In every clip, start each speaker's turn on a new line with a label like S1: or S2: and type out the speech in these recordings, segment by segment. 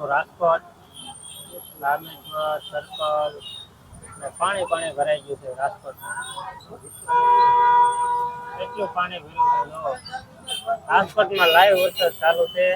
S1: Rajkot, Rameshwar circle ને પાણી પાણી ભરાઈ ગયું છે રાજકોટમાં એટલું પાણી ભર્યું છે. રાજકોટમાં લાઈવ વરસાદ ચાલુ છે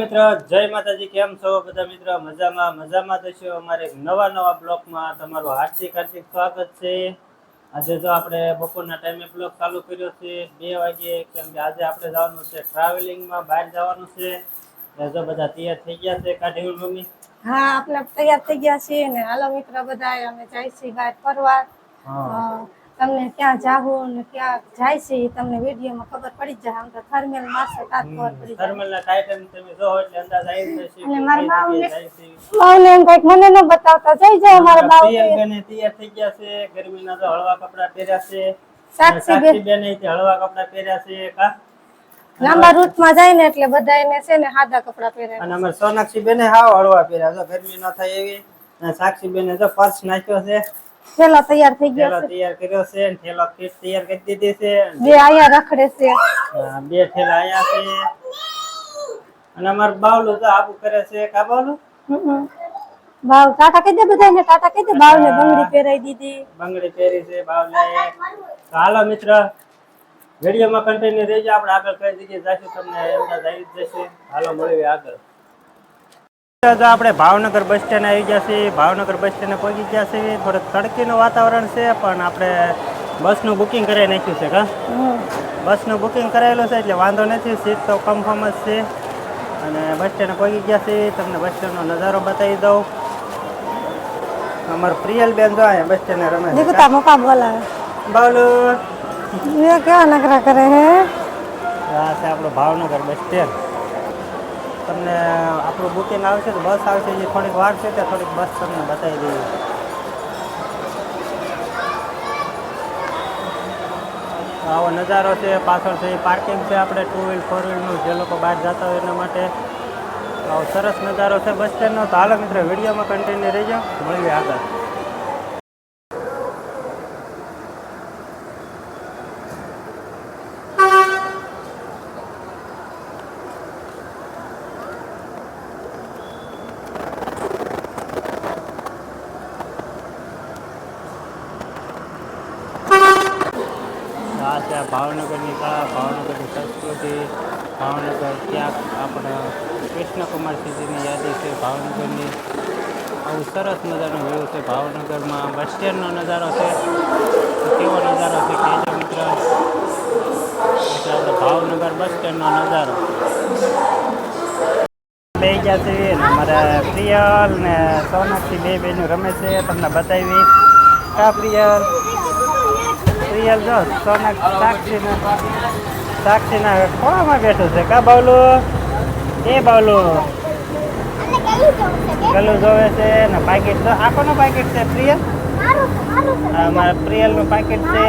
S1: મિત્રો જય માતાજી કેમ છો બધા મિત્રો? મજામાં મજામાં તો છો. અમારે નવા નવા બ્લોકમાં તમારું હાર્દિક હાર્દિક સ્વાગત છે. આજે તો આપણે બપોરના ટાઈમે બ્લોક ચાલુ કર્યો છે. બે વાગે કેમ કે આજે આપણે જવાનું છે ટ્રાવેલિંગમાં બહાર જવાનું છે. જો બધા તૈયાર થઈ ગયા છે કાઢી મમ્મી.
S2: હા આપણે તૈયાર થઈ ગયા છીએ ને. હાલો મિત્ર બધા અમે જાય છીએ બહાર ફરવા તમને ક્યાં જાવું ને ક્યાં જાય છે તમને વિડીયોમાં ખબર પડી જ જાય. આમ તો થર્મેલ મારશે તાર ખબર પડી જાય.
S1: થર્મલના ટાઇટન તમે જો એટલે અંદાજ આવી જશે
S2: અને મારા બાવને- બાવને એમ કંઈક મને ન બતાવતા. જઈ જાય અમારા બાવ
S1: પ્રિયંકાને તૈયાર થઈ ગયા છે. ગરમીના તો હળવા કપડા પહેર્યા છે.
S2: સાક્ષી બેન.
S1: તે હળવા કપડા પહેર્યા છે કા
S2: લાંબા રૂટમાં જાય ને એટલે બધા એને છે ને સાદા કપડા પહેરે
S1: અને અમારે સોનાક્ષી બેને હાવ હળવા પહેર્યા છે. ગરમી ન થાય એવી. અને સાક્ષી બેને જો પર્સ નાખ્યો છે.
S2: પેલા તૈયાર થઈ ગયા
S1: થેલો તૈયાર કર્યો છે અને થેલો કીટ તૈયાર કરી દીધી છે.
S2: બે આયા રખડે છે.
S1: હા, બે થેલા આયા છે. અને અમાર બાવલો તો આબુ કરે છે. કા બાવલો?
S2: બાવ ટાટા કહી દે બધાને ટાટા કહી દે. બાવને બંગડી પહેરાઈ દીધી.
S1: બંગડી પહેરી છે બાવલે તો હાલો મિત્ર વિડીયોમાં કન્ટિન્યુ રહેજો. આપણે આગળ કરી દીધી જાશું તમને અંદાજ આવી જશે. હાલો મળીએ આગળ. તો આપણે ભાવનગર બસ સ્ટેન્ડ આવી ગયા છીએ. ભાવનગર બસ સ્ટેન્ડ પહોંચી ગયા છીએ. થોડુંક તડકીનું વાતાવરણ છે પણ આપણે બસનું બુકિંગ કરાવી નાખ્યું છે કા? બસનું બુકિંગ કરાવેલું છે એટલે વાંધો નથી. સીટ તો કન્ફર્મ જ છે. અને બસ સ્ટેન્ડ પહોંચી ગયા છીએ. તમને બસ સ્ટેન્ડનો નજારો બતાવી દઉં. અમારું પ્રિયલ બેન જો અહીંયા બસ સ્ટેન્ડ રમે છે
S2: તમે કા? બોલાવે. બોલો. કેવા નકરા
S1: કરે હે? હા ભાવનગર બસ સ્ટેન્ડ. તમને આપણું બુકિંગ આવશે તો બસ આવશે જે થોડીક વાર છે તે થોડીક બસ તમને બતાવી દઈએ. આવો નજારો છે, પાછળ છે પાર્કિંગ છે આપણે ટુ વ્હીલ ફોર વ્હીલનું જે લોકો બહાર જતા હોય એના માટે. આવો સરસ નજારો છે બસ સ્ટેન્ડનો. તો હાલો મિત્રો, વિડીયોમાં કન્ટિન્યુ રહેજો. મળીએ આગળ. આ છે ભાવનગરની કળા, ભાવનગરની સંસ્કૃતિ, ભાવનગર ક્યાંક આપણે કૃષ્ણકુમારસિંહજીની યાદી છે, ભાવનગરની આવું સરસ નજારો વ્યૂ છે, ભાવનગરમાં બસ સ્ટેન્ડનો નજારો છે. કેવો નજારો છે કહેજો મિત્ર? આપણે ભાવનગર બસ સ્ટેન્ડનો નજારો. બે ગયા છે અમારા પ્રિયલ ને સોનાક્ષી બે બેનું રમે છે, તમને બતાવી. કા પ્રિયલ? પ્રિયલ જો સોના સાક્ષીના સાક્ષીના ખોળામાં બેઠું છે? કા બાવલો? એ બાવલો. ગલું જોવે છે ને પાકીટ તો આખોનું પાકીટ છે પ્રિયલ? અમારા પ્રિયલનું પાકીટ છે.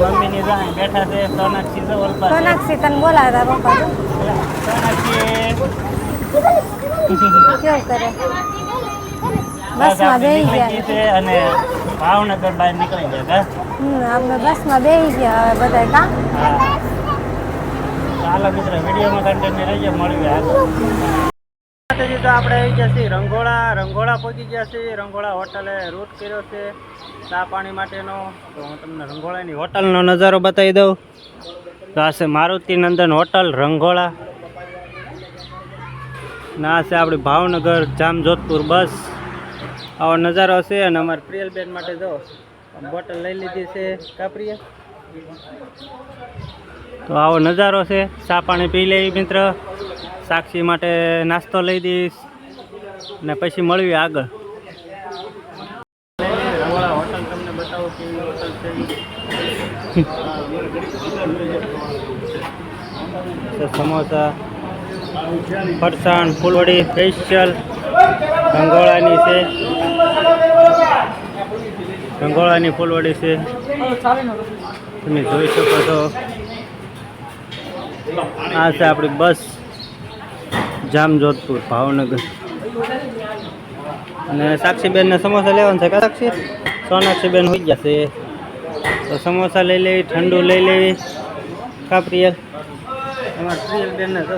S1: મમ્મીની જો બેઠા છે સોનાક્ષી જો ઓલપા
S2: સોનાક્ષી તને બોલાવે પપ્પા.
S1: સોનાક્ષી
S2: કેવું કરે? બસમાં બેહી
S1: નીકળી ગઈ
S2: ગયા
S1: છે અને ભાવનગર બહાર નીકળી ગયા બસ
S2: હમ આપણે બસમાં બેહી ગયા હવે બધા કામ.
S1: હા. ચાલો મિત્ર વિડીયોમાં કન્ટિન્યુ રહીએ મળીએ આગળ માતાજી તો આપણે આવી ગયા છીએ રંગોળા. રંગોળા પહોંચી ગયા છીએ. રંગોળા હોટલે રૂટ કર્યો છે. ચા પાણી માટેનો. તો હું તમને રંગોળાની હોટલનો નજારો બતાવી દઉં. તો આ છે મારુતિ નંદન હોટલ રંગોળા. ના છે આપણી ભાવનગર જામજોધપુર બસ. આવો નજારો છે અને અમારે પ્રિયલબેન માટે જો બોટલ લઈ લીધી છે કાપરીએ. તો આવો નજારો છે, ચા પાણી પી લેવી મિત્ર. સાક્ષી માટે નાસ્તો લઈ દઈશ ને પછી મળવી આગળ. સમોસા, ફરસાણ, ફૂલવડી સ્પેશિયલ રંગોળાની છે. રંગોળાની ફૂલવાડી છે. તમે જોઈ શકો છો. આ છે આપણી બસ, જામજોધપુર, ભાવનગર. અને સાક્ષીબેનને સમોસા લેવાનું છે, કા સાક્ષી? સોનાક્ષીબેન હોઈ ગયા છે. તો સમોસા લઈ લેવી ઠંડુ લઈ લેવી કાપ્રિયલ અમારા પ્રિયલ બેનને જો.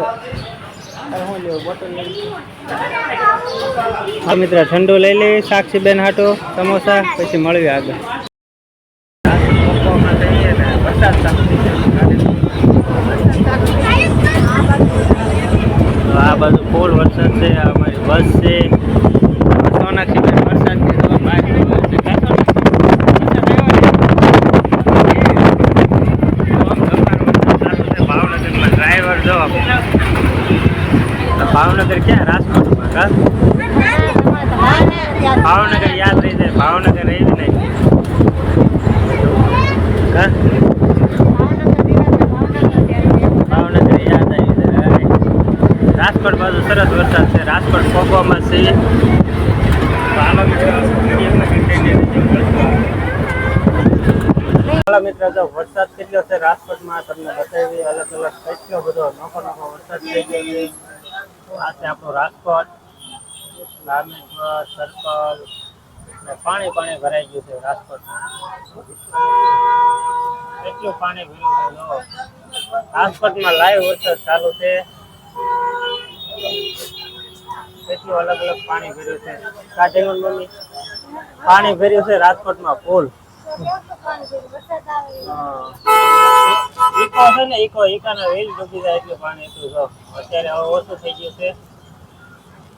S1: હા મિત્ર, ઠંડુ લઈ લેવી, સાક્ષીબેન હાટો, સમોસા, પછી મળવી આગળ. આ બાજુ ફૂલ વરસાદ છે અમારી બસ છે સોનાક્ષી બેન વરસાદ છે તો બહાર નીકળ્યો છે. કાં સોનાક્ષી? ભાવનગરમાં ડ્રાઈવર જો તો ભાવનગર ક્યાં? રાજકોટમાં ભાવનગર યાદ રહી જાય, ભાવનગર રહી નહીં. ભાવનગર યાદ આવી જાય રાજકોટ બાજુ સરસ વરસાદ છે, રાજકોટ પહોંચવામાં છે. મિત્રો, જો વરસાદ કેટલો છે, રાજકોટમાં તમને બતાવી અલગ અલગ કેટલો બધો નોખો નોખો વરસાદ થઈ ગયો આ છે આપણું રાજકોટ. રામેશ્વર સર્કલ ને પાણી પાણી ભરાઈ ગયું છે રાજકોટમાં. એટલું પાણી ભર્યું છે રાજકોટમાં લાઈવ વરસાદ ચાલુ છે. એટલું અલગ અલગ પાણી ભર્યું છે. કાઢે પાણી ભર્યું છે રાજકોટમાં ફૂલ ઈકો છે ને ઈકો ઈકાના વેલ ડૂબી જાય એટલું પાણી એટલું જો. અત્યારે હવે ઓછું થઈ ગયું છે.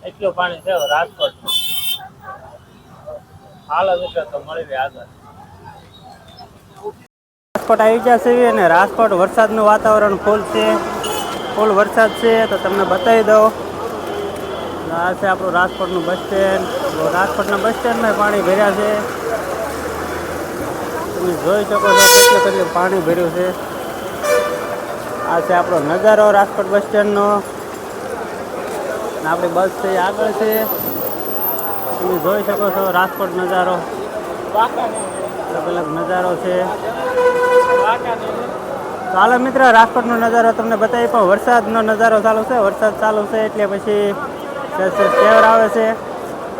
S1: એટલું પાણી છે હવે રાજકોટ હાલો મિત્રો તો મળી રહે આગળ. રાજકોટ આવી ગયા છે અને રાજકોટ વરસાદનું વાતાવરણ ફૂલ છે. ફૂલ વરસાદ છે તો તમને બતાવી દઉં. આ છે આપણું રાજકોટનું બસ સ્ટેન્ડ. રાજકોટના બસ સ્ટેન્ડમાં પાણી ભર્યા છે. તમે જોઈ શકો છો કેટલું કેટલું પાણી ભર્યું છે. આ છે આપણો નજારો રાજકોટ બસ સ્ટેન્ડનો. આપણી બસ છે આગળ છે. તમે જોઈ શકો છો રાજકોટ નજારો. અલગ અલગ નજારો છે. ચાલો મિત્ર, રાજકોટનો નજારો તમને બતાવી પણ વરસાદનો નજારો ચાલુ છે. વરસાદ ચાલુ છે એટલે પછી કેવર આવે છે.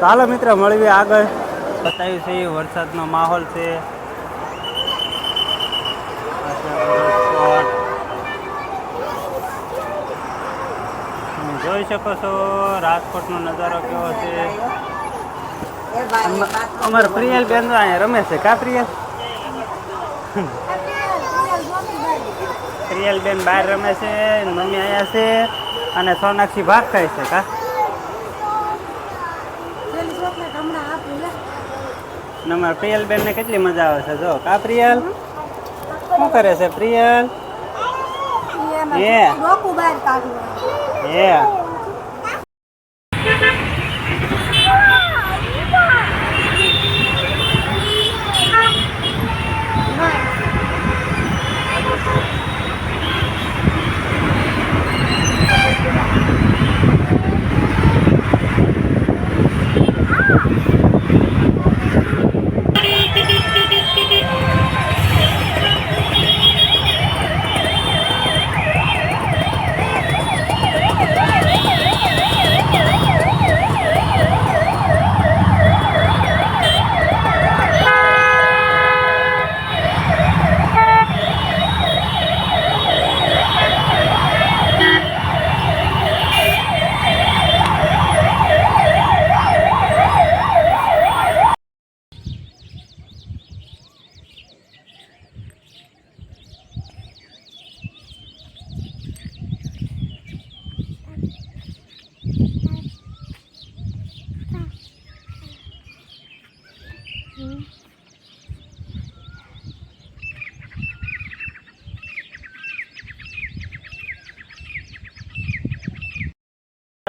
S1: ચાલો મિત્ર મળવી આગળ. બતાવ્યું છે વરસાદનો માહોલ છે આ છે આપણો રાજકોટ. તમે જોઈ શકો છો રાજકોટનો નજારો કેવો છે. અમ- અમારા પ્રિયલ બેન તો અહીંયા રમે છે કા પ્રિયલ? પ્રિયલ બેન બહાર રમે છે મમ્મી અહીંયા છે અને સોનાક્ષી ભાગ ખાય છે કા? અને અમારા પ્રિયલ બેન ને કેટલી મજા આવે છે જો કા પ્રિયલ? શું કરે છે પ્રિયલ? એ એ.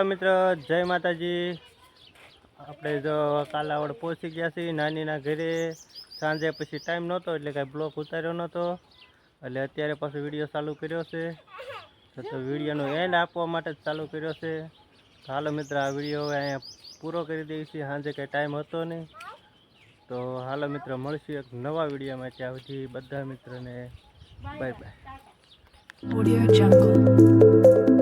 S1: મિત્ર, જય માતાજી. આપણે જો કાલાવડ પહોંચી ગયા છીએ નાનીના ઘરે. સાંજે પછી ટાઈમ નહોતો, એટલે કાંઈ બ્લોક ઉતાર્યો નહોતો. એટલે અત્યારે પાછો વીડિયો ચાલુ કર્યો છે. તો વિડીયોનો એન્ડ આપવા માટે જ ચાલુ કર્યો છે. હાલો મિત્ર, આ વીડિયો હવે અહીંયા પૂરો કરી દઈએ છીએ. સાંજે કંઈ ટાઈમ હતો નહીં. તો હાલો મિત્ર, મળશું એક નવા વિડીયોમાં. ત્યાં સુધી બધા મિત્રને બાય બાય
S3: ઓડિયો.